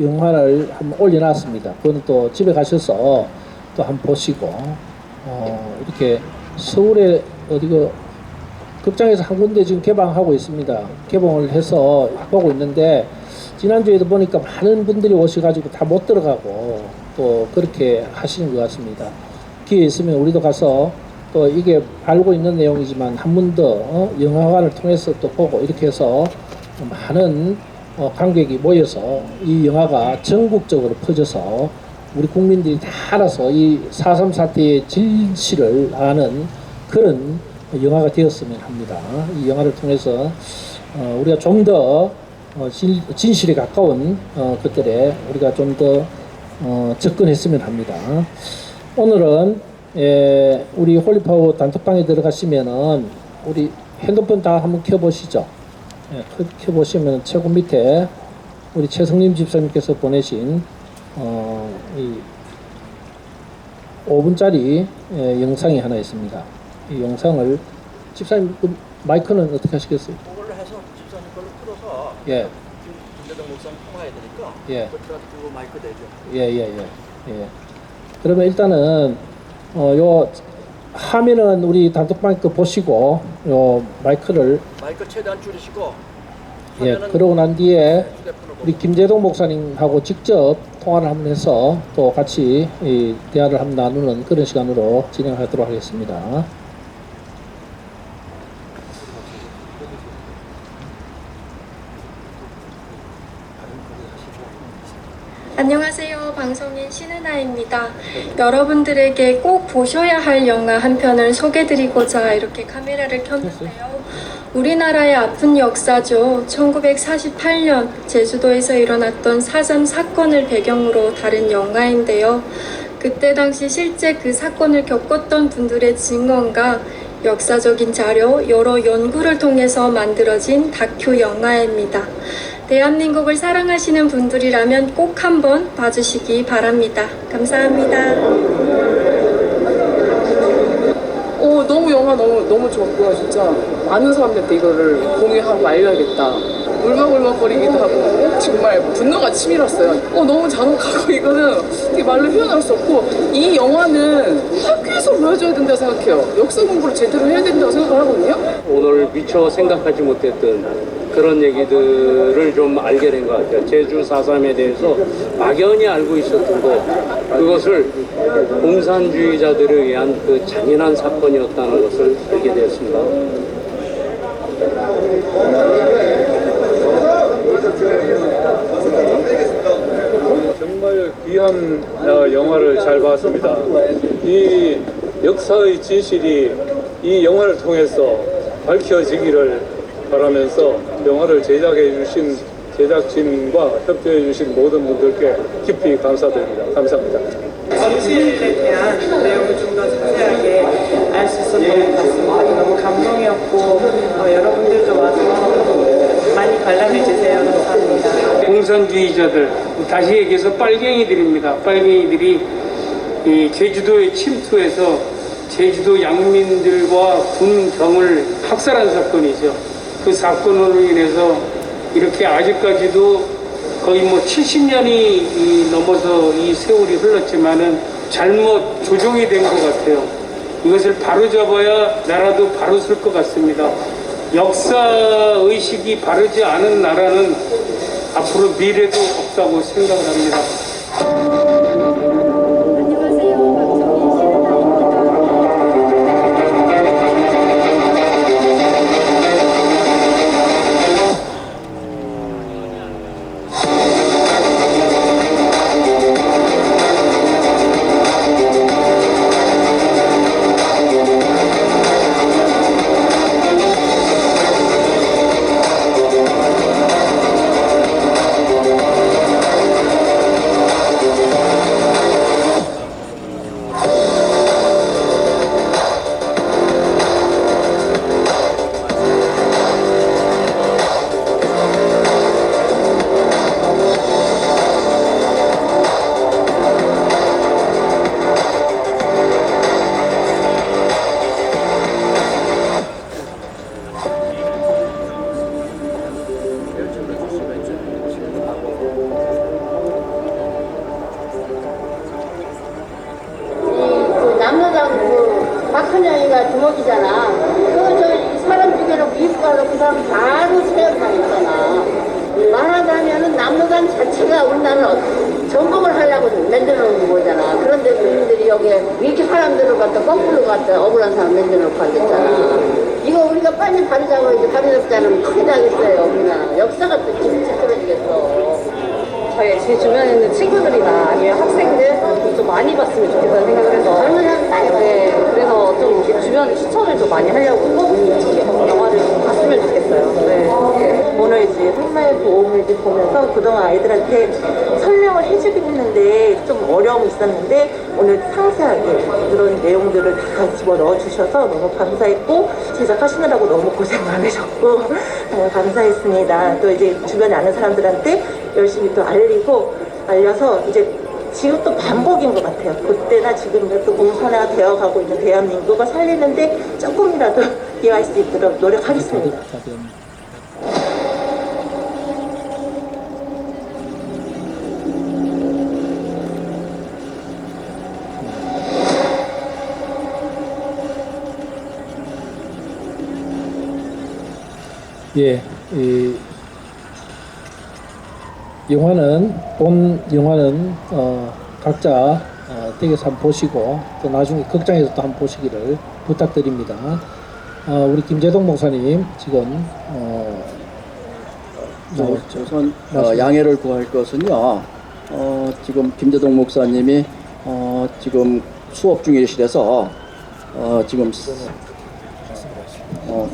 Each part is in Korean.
영화를 한번 올려놨습니다. 그건 또 집에 가셔서 또 한번 보시고 어, 이렇게 서울에 어디가 극장에서 한 군데 지금 개방하고 있습니다. 개봉을 해서 보고 있는데 지난주에도 보니까 많은 분들이 오셔가지고 다 못 들어가고 또 그렇게 하시는 것 같습니다. 기회 있으면 우리도 가서 또 이게 알고 있는 내용이지만 한 번더 어, 영화관을 통해서 또 보고 이렇게 해서 많은 어, 관객이 모여서 이 영화가 전국적으로 퍼져서 우리 국민들이 다 알아서 이4.3 사태의 진실을 아는 그런 영화가 되었으면 합니다. 이 영화를 통해서 어, 우리가 좀더 어, 진, 진실에 가까운 어, 것들에 우리가 좀더 어, 접근했으면 합니다. 오늘은 예, 우리 홀리파워 단톡방에 들어가시면은 우리 핸드폰 다 한번 켜보시죠. 예, 켜- 켜보시면 최고 밑에 우리 최성림 집사님께서 보내신 어, 이 5분짜리 예, 영상이 하나 있습니다. 이 영상을 집사님 그 마이크는 어떻게 하시겠어요? 그걸로 해서 집사님 걸로 틀어서 예, 김대동 목사님 통화해야 되니까 예. 그거 그 마이크 대죠. 예, 예, 예, 예. 그러면 일단은 어, 요 화면은 우리 단톡방 거 보시고 요 마이크를 마이크 최대한 줄이시고 예, 화면은 그러고 난 뒤에 휴대폰으로 우리 김재동 목사님하고 직접 통화를 한번 해서 또 같이 이 대화를 한번 나누는 그런 시간으로 진행하도록 하겠습니다. 안녕하세요. 신은아입니다. 여러분들에게 꼭 보셔야 할 영화 한 편을 소개드리고자 이렇게 카메라를 켰는데요. 우리나라의 아픈 역사죠. 1948년 제주도에서 일어났던 4.3 사건을 배경으로 다룬 영화인데요. 그때 당시 실제 그 사건을 겪었던 분들의 증언과 역사적인 자료, 여러 연구를 통해서 만들어진 다큐 영화입니다. 대한민국을 사랑하시는 분들이라면 꼭 한번 봐주시기 바랍니다. 감사합니다. 오 너무 영화 너무 너무 좋았고요 진짜. 많은 사람들한테 이거를 공유하고 알려야겠다. 울먹울먹거리기도 하고 정말 분노가 치밀었어요. 어 너무 잔혹하고 이거는 되게 말로 표현할 수 없고 이 영화는 학교에서 보여줘야 된다고 생각해요. 역사 공부를 제대로 해야 된다고 생각을 하거든요. 오늘 미처 생각하지 못했던 그런 얘기들을 좀 알게 된 것 같아요. 제주 4.3에 대해서 막연히 알고 있었던 것, 그것을 공산주의자들에 의한 그 잔인한 사건이었다는 것을 알게 되었습니다. 정말 귀한 어, 영화를 잘 봤습니다. 이 역사의 진실이 이 영화를 통해서 밝혀지기를 바라면서 영화를 제작해 주신 제작진과 협조해 주신 모든 분들께 깊이 감사드립니다. 감사합니다. 진실에 대한 내용을 좀 더 자세하게 알 수 있었던 것 같습니다. 너무 감동이었고 어, 여러분들도 와서 많이 관람해 주세요. 감사합니다. 공산주의자들 다시 얘기해서 빨갱이들입니다. 빨갱이들이 이 제주도에 침투해서 제주도 양민들과 군경을 학살한 사건이죠. 그 사건으로 인해서 이렇게 아직까지도 거의 뭐 70년이 넘어서 이 세월이 흘렀지만은 잘못 조종이 된 것 같아요. 이것을 바로잡아야 나라도 바로 설것 같습니다. 역사 의식이 바르지 않은 나라는 앞으로 미래도 없다고 생각을 합니다. 제 주변에 있는 친구들이나 아니면 학생들 좀 많이 봤으면 좋겠다는 생각을 해서. 네, 그래서 좀 이렇게 주변 추천을 좀 많이 하려고 영화를 좀 봤으면 좋겠어요. 네. 오늘 이제 한마의 보험을 이제 보면서 그동안 아이들한테 설명을 해주긴 했는데 좀 어려움이 있었는데 오늘 상세하게 그런 내용들을 다 집어넣어 주셔서 너무 감사했고 제작하시느라고 너무 고생 많으셨고 어, 감사했습니다. 또 이제 주변에 아는 사람들한테 열심히 또 알리고 알려서 이제 지금 또 반복인 것 같아요. 그때나 지금 또 공산화가 되어가고 있는 대한민국을 살리는데 조금이라도 기여할 수 있도록 노력하겠습니다. 예, 이 영화는 본 영화는 어, 각자 어, 댁에서 한번 보시고 또 나중에 극장에서 또 한번 보시기를 부탁드립니다. 어, 우리 김재동 목사님 지금 어, 저, 뭐, 우선 어, 양해를 구할 것은요. 어, 지금 김재동 목사님이 어, 지금 수업 중이시라서 어, 지금 어,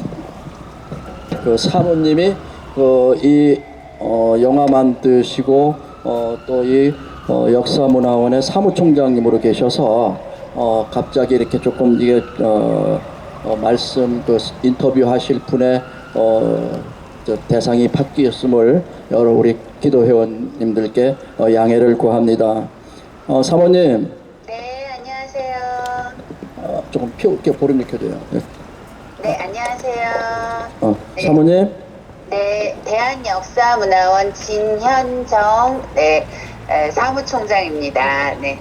그 사모님이 그이 어, 영화 만드시고 어, 또이 어, 역사문화원의 사무총장님으로 계셔서 어, 갑자기 이렇게 조금 이게 어, 어, 말씀 그 인터뷰 하실 분의 어, 저 대상이 바뀌었음을 여러 우리 기도 회원님들께 어, 양해를 구합니다. 어, 사모님 네, 안녕하세요. 어, 조금 펴게 보름 켜줘요. 네. 네, 안녕하세요. 어, 사모님 네, 대한역사문화원 진현정 네, 에, 사무총장입니다. 네.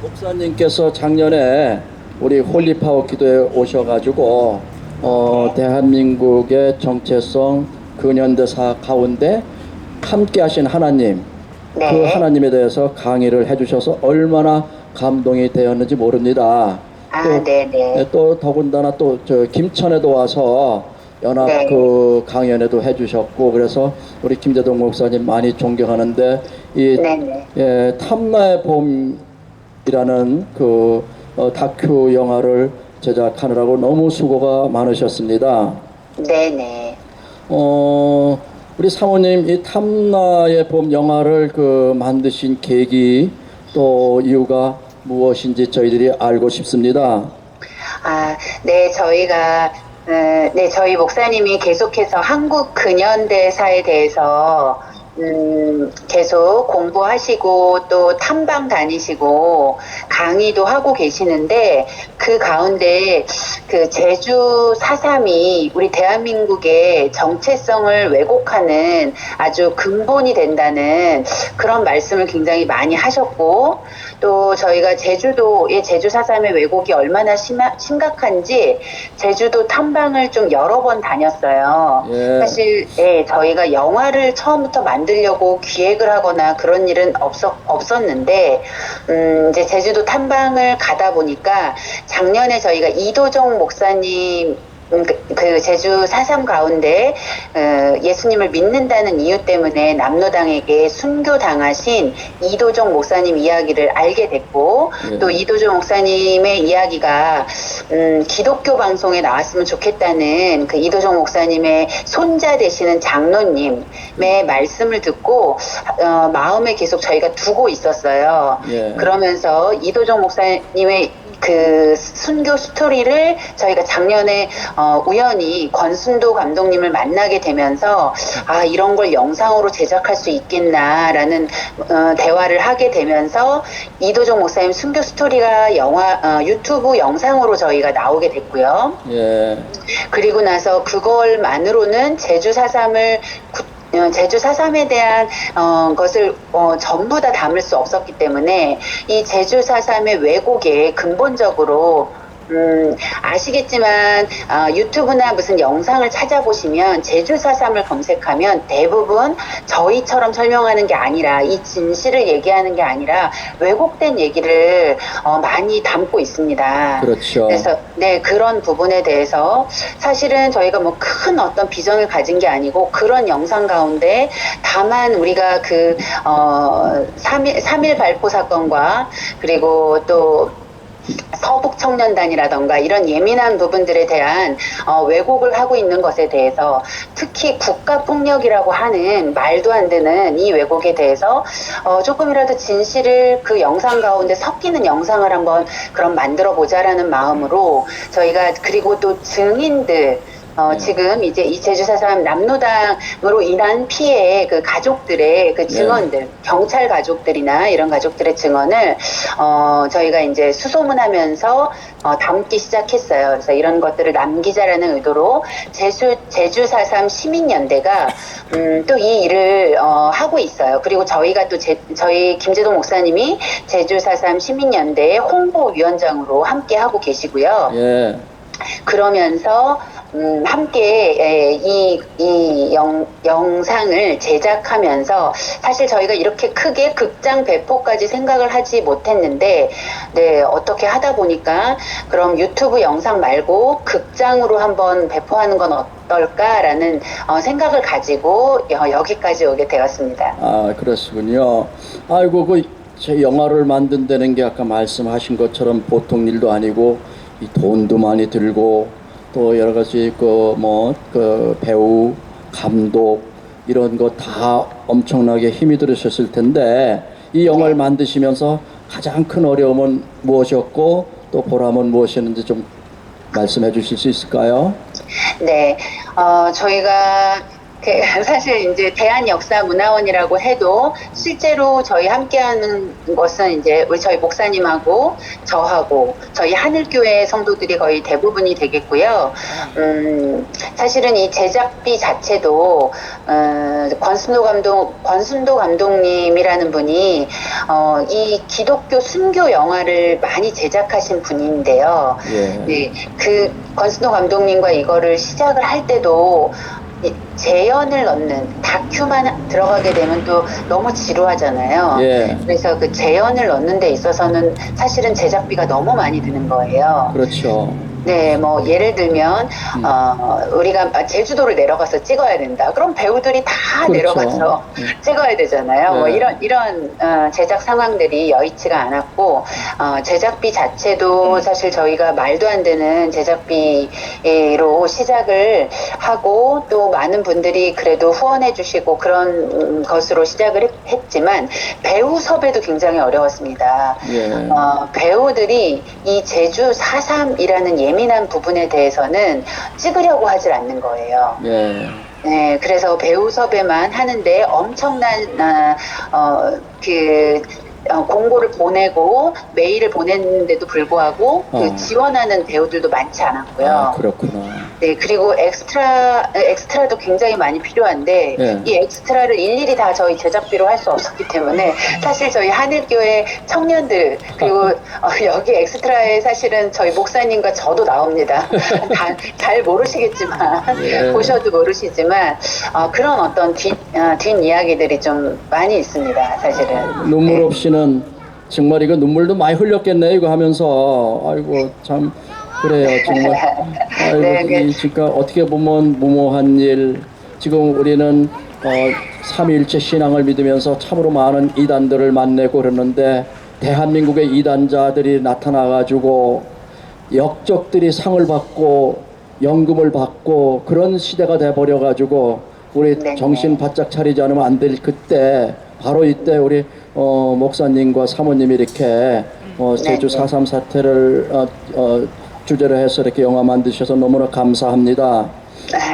목사님께서 작년에 우리 홀리파워 기도에 오셔가지고 어, 대한민국의 정체성 근현대사 가운데 함께하신 하나님 그 네. 하나님에 대해서 강의를 해주셔서 얼마나 감동이 되었는지 모릅니다. 아, 또, 네, 네. 네, 또 더군다나 또 저 김천에도 와서 연합 네. 그 강연에도 해주셨고 그래서 우리 김재동 목사님 많이 존경하는데 이 네, 네. 예, 탐나의 봄이라는 그 어, 다큐 영화를 제작하느라고 너무 수고가 많으셨습니다. 네, 네. 어, 우리 사모님 이 탐나의 봄 영화를 그 만드신 계기 또 이유가 무엇인지 저희들이 알고 싶습니다. 아, 네, 저희가 어, 네, 저희 목사님이 계속해서 한국 근현대사에 대해서 음, 계속 공부하시고 또 탐방 다니시고 강의도 하고 계시는데 그 가운데 그 제주 4.3이 우리 대한민국의 정체성을 왜곡하는 아주 근본이 된다는 그런 말씀을 굉장히 많이 하셨고 또 저희가 제주도의 제주 4.3의 왜곡이 얼마나 심하, 심각한지 제주도 탐방을 좀 여러 번 다녔어요. 예. 사실 예, 저희가 영화를 처음부터 만들려고 기획을 하거나 그런 일은 없었, 없었는데 음, 이제 제주도 탐방을 가다 보니까 작년에 저희가 이도정 목사님 음, 그, 그 제주 사삼 가운데 어, 예수님을 믿는다는 이유 때문에 남로당에게 순교당하신 이도정 목사님 이야기를 알게 됐고 예. 또 이도정 목사님의 이야기가 음, 기독교 방송에 나왔으면 좋겠다는 그 이도정 목사님의 손자 되시는 장로님의 말씀을 듣고 어, 마음에 계속 저희가 두고 있었어요. 예. 그러면서 이도정 목사님의 그 순교 스토리를 저희가 작년에 어, 우연히 권순도 감독님을 만나게 되면서 아 이런 걸 영상으로 제작할 수 있겠나라는 어, 대화를 하게 되면서 이도정 목사님 순교 스토리가 영화 어, 유튜브 영상으로 저희가 나오게 됐고요. 예. 그리고 나서 그걸만으로는 제주 사삼을 구- 어, 제주 사삼에 대한 어, 것을 어, 전부 다 담을 수 없었기 때문에 이 제주 사삼의 왜곡에 근본적으로 음, 아시겠지만 어, 유튜브나 무슨 영상을 찾아보시면 제주 4.3을 검색하면 대부분 저희처럼 설명하는 게 아니라 이 진실을 얘기하는 게 아니라 왜곡된 얘기를 어, 많이 담고 있습니다. 그렇죠. 그래서 네 그런 부분에 대해서 사실은 저희가 뭐 큰 어떤 비전을 가진 게 아니고 그런 영상 가운데 다만 우리가 그 어, 3일, 3일 발포 사건과 그리고 또 서북 청년단이라던가 이런 예민한 부분들에 대한 어, 왜곡을 하고 있는 것에 대해서 특히 국가 폭력이라고 하는 말도 안 되는 이 왜곡에 대해서 어, 조금이라도 진실을 그 영상 가운데 섞이는 영상을 한번 그럼 만들어 보자라는 마음으로 저희가 그리고 또 증인들 어, 지금 이제 이 제주 사삼 남로당으로 인한 피해 그 가족들의 그 증언들, 경찰 가족들이나 이런 가족들의 증언을 어, 저희가 이제 수소문하면서 어, 담기 시작했어요. 그래서 이런 것들을 남기자라는 의도로 제주 제주 사삼 시민연대가 음, 또 이 일을 어, 하고 있어요. 그리고 저희가 또 제, 저희 김재동 목사님이 제주 사삼 시민연대의 홍보위원장으로 함께 하고 계시고요. 예. 그러면서 음, 함께 에, 이, 이 영, 영상을 제작하면서 사실 저희가 이렇게 크게 극장 배포까지 생각을 하지 못했는데 네 어떻게 하다 보니까 그럼 유튜브 영상 말고 극장으로 한번 배포하는 건 어떨까라는 어, 생각을 가지고 여, 여기까지 오게 되었습니다. 아, 그렇군요. 아이고, 그, 제 영화를 만든다는 게 아까 말씀하신 것처럼 보통 일도 아니고, 이 돈도 많이 들고, 또 여러 가지 그, 뭐, 그 배우, 감독, 이런 거 다 엄청나게 힘이 들으셨을 텐데, 이 영화를 만드시면서 가장 큰 어려움은 무엇이었고, 또 보람은 무엇이었는지 좀 말씀해 주실 수 있을까요? 네, 어, 저희가 그 사실 이제 대한역사문화원이라고 해도 실제로 저희 함께하는 것은 이제 우리 저희 목사님하고 저하고 저희 하늘교회 성도들이 거의 대부분이 되겠고요. 음, 사실은 이 제작비 자체도 어, 권순도 감독 권순도 감독님이라는 분이 어, 이 기독교 순교 영화를 많이 제작하신 분인데요. 예. 네, 그 권순도 감독님과 이거를 시작을 할 때도 이 재연을 넣는 다큐만 들어가게 되면 또 너무 지루하잖아요. 예. 그래서 그 재연을 넣는 데 있어서는 사실은 제작비가 너무 많이 드는 거예요. 그렇죠. 네, 뭐 예를 들면 어, 우리가 아, 제주도를 내려가서 찍어야 된다. 그럼 배우들이 다 그렇죠. 내려가서 찍어야 되잖아요. 뭐 네. 이런 이런 어, 제작 상황들이 여의치가 않았고 어, 제작비 자체도 사실 저희가 말도 안 되는 제작비로 시작을 하고 또 많은 분들이 그래도 후원해 주시고 그런 음, 것으로 시작을 했, 했지만 배우 섭외도 굉장히 어려웠습니다. 예. 어, 배우들이 이 제주 4.3이라는 예 민한 부분에 대해서는 찍으려고 하질 않는 거예요. 예. 네, 그래서 배우 섭외만 하는데 엄청난 어, 어, 그 어, 공고를 보내고 메일을 보냈는데도 불구하고 어. 그 지원하는 배우들도 많지 않았고요. 아, 그렇구나. 네, 그리고 엑스트라, 엑스트라도 굉장히 많이 필요한데, 예. 이 엑스트라를 일일이 다 저희 제작비로 할 수 없었기 때문에, 사실 저희 하늘교회 청년들, 그리고 어, 여기 엑스트라에 사실은 저희 목사님과 저도 나옵니다. 다, 잘 모르시겠지만, 예. 보셔도 모르시지만, 어, 그런 어떤 뒷, 어, 뒷이야기들이 좀 많이 있습니다, 사실은. 눈물 없이 는 정말 이거 눈물도 많이 흘렸겠네 이거 하면서. 아이고 참 그래요 정말. 아이고 네, 그- 이 진짜 어떻게 보면 무모한 일. 지금 우리는 어, 삼위일체 신앙을 믿으면서 참으로 많은 이단들을 만나고 그러는데 대한민국의 이단자들이 나타나가지고 역적들이 상을 받고 연금을 받고 그런 시대가 돼 버려 가지고 우리 네. 정신 바짝 차리지 않으면 안 될 그때 바로 이때 우리 어, 목사님과 사모님이 이렇게 어, 제주 네, 네. 4.3 사태를 어, 어, 주제로 해서 이렇게 영화 만드셔서 너무나 감사합니다. 아,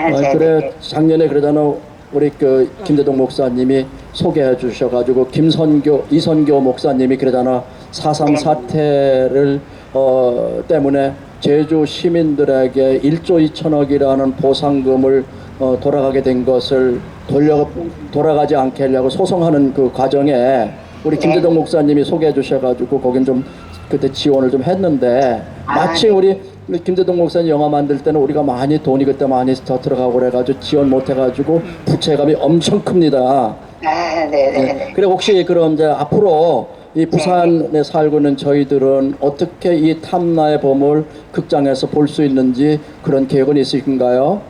아, 네, 그래 네. 작년에 그러잖아 우리 그 김대동 목사님이 소개해 주셔가지고 김선교 이선교 목사님이 그러잖아 4.3 네. 사태를 어 때문에 제주 시민들에게 1조 2천억이라는 보상금을 어, 돌아가게 된 것을 돌려 돌아가지 않게 하려고 소송하는 그 과정에 우리 김대동 목사님이 소개해 주셔가지고 거긴 좀 그때 지원을 좀 했는데 마치 우리 김대동 목사님 영화 만들 때는 우리가 많이 돈이 그때 많이 더 들어가고 그래가지고 지원 못 해가지고 부채감이 엄청 큽니다. 아, 네네네. 네. 그래 혹시 그럼 이제 앞으로 이 부산에 살고 있는 저희들은 어떻게 이 탐나의 범을 극장에서 볼 수 있는지 그런 계획은 있으신가요?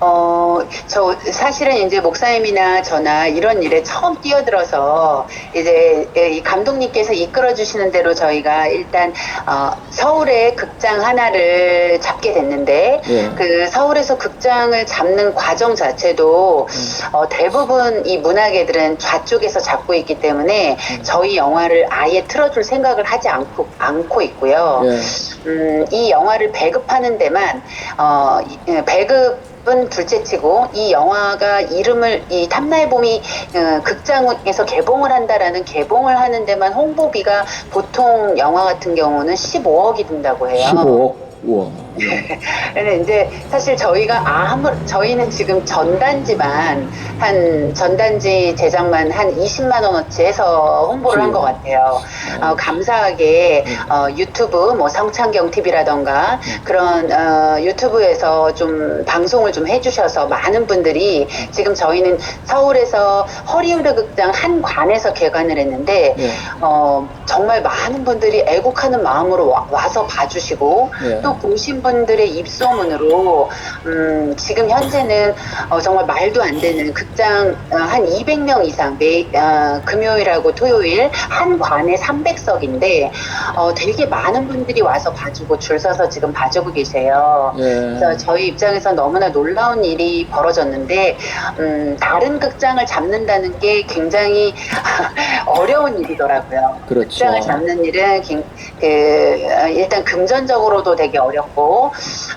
어, 저 사실은 이제 목사님이나 저나 이런 일에 처음 뛰어들어서 이제 이 감독님께서 이끌어 주시는 대로 저희가 일단 어, 서울에 극장 하나를 잡게 됐는데 예. 그 서울에서 극장을 잡는 과정 자체도 어, 대부분 이 문화계들은 좌쪽에서 잡고 있기 때문에 저희 영화를 아예 틀어줄 생각을 하지 않고 않고 있고요. 예. 음, 이 영화를 배급하는 데만 어, 이- 예, 배급 은 둘째치고 이 영화가 이름을 이 탐나의 봄이 어, 극장에서 개봉을 한다라는 개봉을 하는 데만 홍보비가 보통 영화 같은 경우는 15억이 든다고 해요. 15억. 우와. 근데 이제 사실 저희가 아무 저희는 지금 전단지만 한 전단지 제작만 한 20만 원어치 해서 홍보를 한 것 같아요. 어, 감사하게 어, 유튜브 뭐 성창경 TV라던가 그런 어, 유튜브에서 좀 방송을 좀 해주셔서 많은 분들이 지금 저희는 서울에서 허리우드 극장 한 관에서 개관을 했는데 예. 어, 정말 많은 분들이 애국하는 마음으로 와, 서 봐주시고 예. 또 보신 분 들의 입소문으로 음, 지금 현재는 어, 정말 말도 안 되는 극장 어, 한 200명 이상 매 어, 금요일하고 토요일 한 관에 300석인데 어, 되게 많은 분들이 와서 봐주고 줄 서서 지금 봐주고 계세요. 예. 그래서 저희 입장에서 너무나 놀라운 일이 벌어졌는데 음, 다른 극장을 잡는다는 게 굉장히 어려운 일이더라고요. 그렇죠. 극장을 잡는 일은 긴- 그, 어, 일단 금전적으로도 되게 어렵고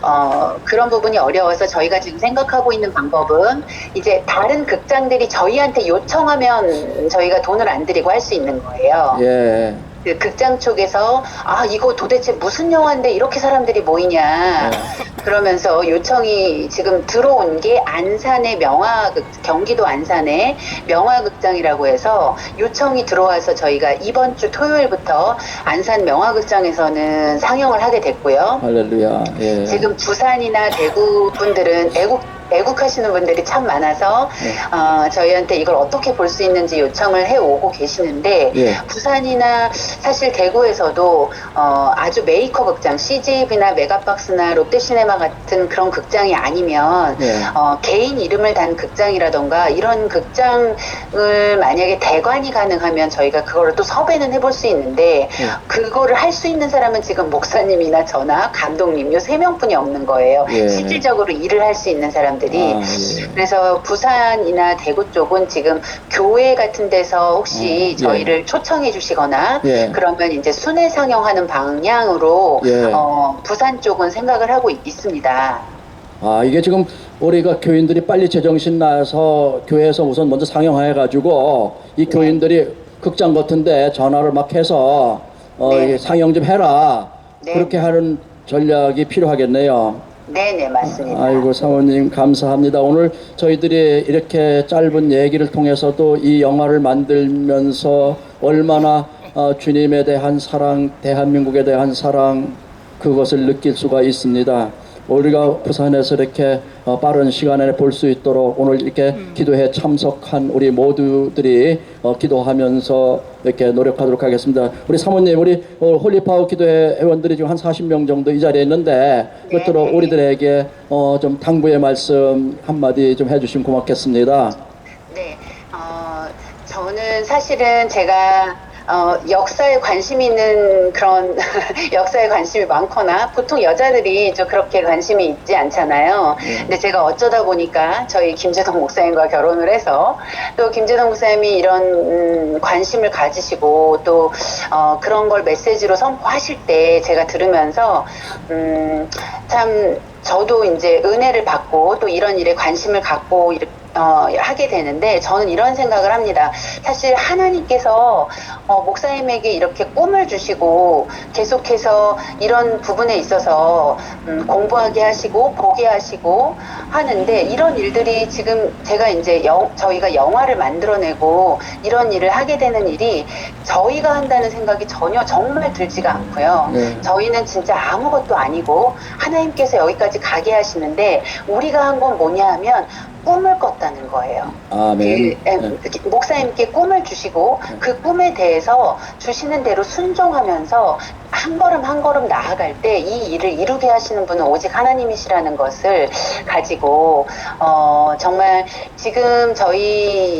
어, 그런 부분이 어려워서 저희가 지금 생각하고 있는 방법은 이제 다른 극장들이 저희한테 요청하면 저희가 돈을 안 드리고 할 수 있는 거예요. 예. 그 극장 쪽에서 아 이거 도대체 무슨 영화인데 이렇게 사람들이 모이냐 그러면서 요청이 지금 들어온 게 안산의 명화극 경기도 안산의 명화극장이라고 해서 요청이 들어와서 저희가 이번 주 토요일부터 안산 명화극장에서는 상영을 하게 됐고요. 할렐루야. 예. 지금 부산이나 대구 분들은 애국 애국하시는 분들이 참 많아서 네. 어, 저희한테 이걸 어떻게 볼 수 있는지 요청을 해 오고 계시는데 예. 부산이나 사실 대구에서도 어, 아주 메이커 극장 CGV나 메가박스나 롯데시네마 같은 그런 극장이 아니면 예. 어, 개인 이름을 단 극장이라던가 이런 극장을 만약에 대관이 가능하면 저희가 그거를 또 섭외는 해볼 수 있는데 예. 그거를 할 수 있는 사람은 지금 목사님이나 저나 감독님 요 세 명뿐이 없는 거예요. 예. 실질적으로 일을 할 수 있는 사람 들이 아, 예. 그래서 부산이나 대구 쪽은 지금 교회 같은 데서 혹시 음, 예. 저희를 초청해 주시거나 예. 그러면 이제 순회 상영하는 방향으로 예. 어, 부산 쪽은 생각을 하고 있- 있습니다. 아 이게 지금 우리가 교인들이 빨리 제정신 나서 교회에서 우선 먼저 상영해 가지고 이 교인들이 극장 같은데 전화를 막 해서 어, 네. 상영 좀 해라 네. 그렇게 하는 전략이 필요하겠네요. 네네 맞습니다. 아이고 사모님 감사합니다. 오늘 저희들이 이렇게 짧은 얘기를 통해서도 이 영화를 만들면서 얼마나 어, 주님에 대한 사랑, 대한민국에 대한 사랑 그것을 느낄 수가 있습니다. 우리가 부산에서 이렇게 어, 빠른 시간에 볼 수 있도록 오늘 이렇게 기도에 참석한 우리 모두들이 어, 기도하면서 이렇게 노력하도록 하겠습니다. 우리 사모님, 우리 어, 홀리파워 기도회 회원들이 지금 한 40명 정도 이 자리에 있는데 끝으로 우리들에게 어, 좀 당부의 말씀 한마디 좀 해주시면 고맙겠습니다. 네, 어, 저는 사실은 제가 어, 역사에 관심 있는 그런 역사에 관심이 많거나 보통 여자들이 좀 그렇게 관심이 있지 않잖아요. 근데 제가 어쩌다 보니까 저희 김재동 목사님과 결혼을 해서 또 김재동 목사님이 이런 음, 관심을 가지시고 또 어, 그런 걸 메시지로 선포하실 때 제가 들으면서 음, 참 저도 이제 은혜를 받고 또 이런 일에 관심을 갖고 이렇게 어, 하게 되는데 저는 이런 생각을 합니다. 사실 하나님께서 어, 목사님에게 이렇게 꿈을 주시고 계속해서 이런 부분에 있어서 음, 공부하게 하시고 보게 하시고 하는데 이런 일들이 지금 제가 이제 영, 저희가 영화를 만들어내고 이런 일을 하게 되는 일이 저희가 한다는 생각이 전혀 정말 들지가 않고요. 네. 저희는 진짜 아무것도 아니고 하나님께서 여기까지 가게 하시는데 우리가 한 건 뭐냐 하면 꿈을 꿨다는 거예요. 아멘. 그, 에, 네. 목사님께 꿈을 주시고 그 꿈에 대해서 주시는 대로 순종하면서 한 걸음 한 걸음 나아갈 때 이 일을 이루게 하시는 분은 오직 하나님이시라는 것을 가지고 어 정말 지금 저희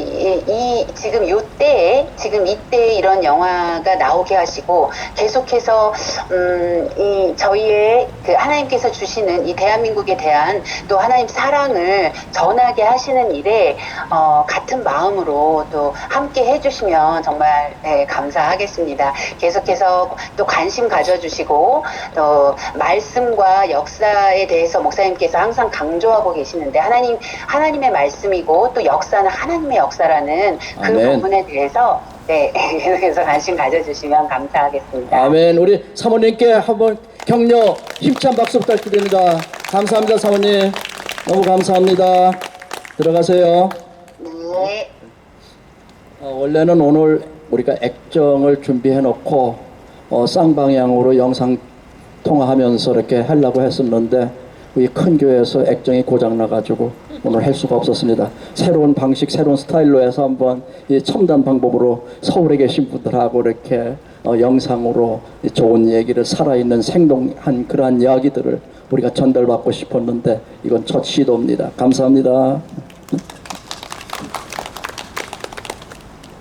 이, 이 지금 요 때에 지금 이때 이런 영화가 나오게 하시고 계속해서 음 이 저희의 그 하나님께서 주시는 이 대한민국에 대한 또 하나님 사랑을 전하게 하시는 일에 어 같은 마음으로 또 함께 해주시면 정말 네, 감사하겠습니다. 계속해서 또 관심 가져주시고 또 말씀과 역사에 대해서 목사님께서 항상 강조하고 계시는데 하나님 하나님의 말씀이고 또 역사는 하나님의 역사라는 그 아멘. 부분에 대해서 네 계속해서 관심 가져주시면 감사하겠습니다. 아멘. 우리 사모님께 한번 격려 힘찬 박수 부탁드립니다. 감사합니다, 사모님. 너무 감사합니다. 들어가세요. 네. 어, 원래는 오늘 우리가 액정을 준비해 놓고 어, 쌍방향으로 영상 통화하면서 이렇게 하려고 했었는데 이 큰 교회에서 액정이 고장 나가지고 오늘 할 수가 없었습니다. 새로운 방식, 새로운 스타일로 해서 한번 이 첨단 방법으로 서울에 계신 분들하고 이렇게 어, 영상으로 이 좋은 얘기를 살아있는 생동한 그러한 이야기들을 우리가 전달받고 싶었는데 이건 첫 시도입니다. 감사합니다.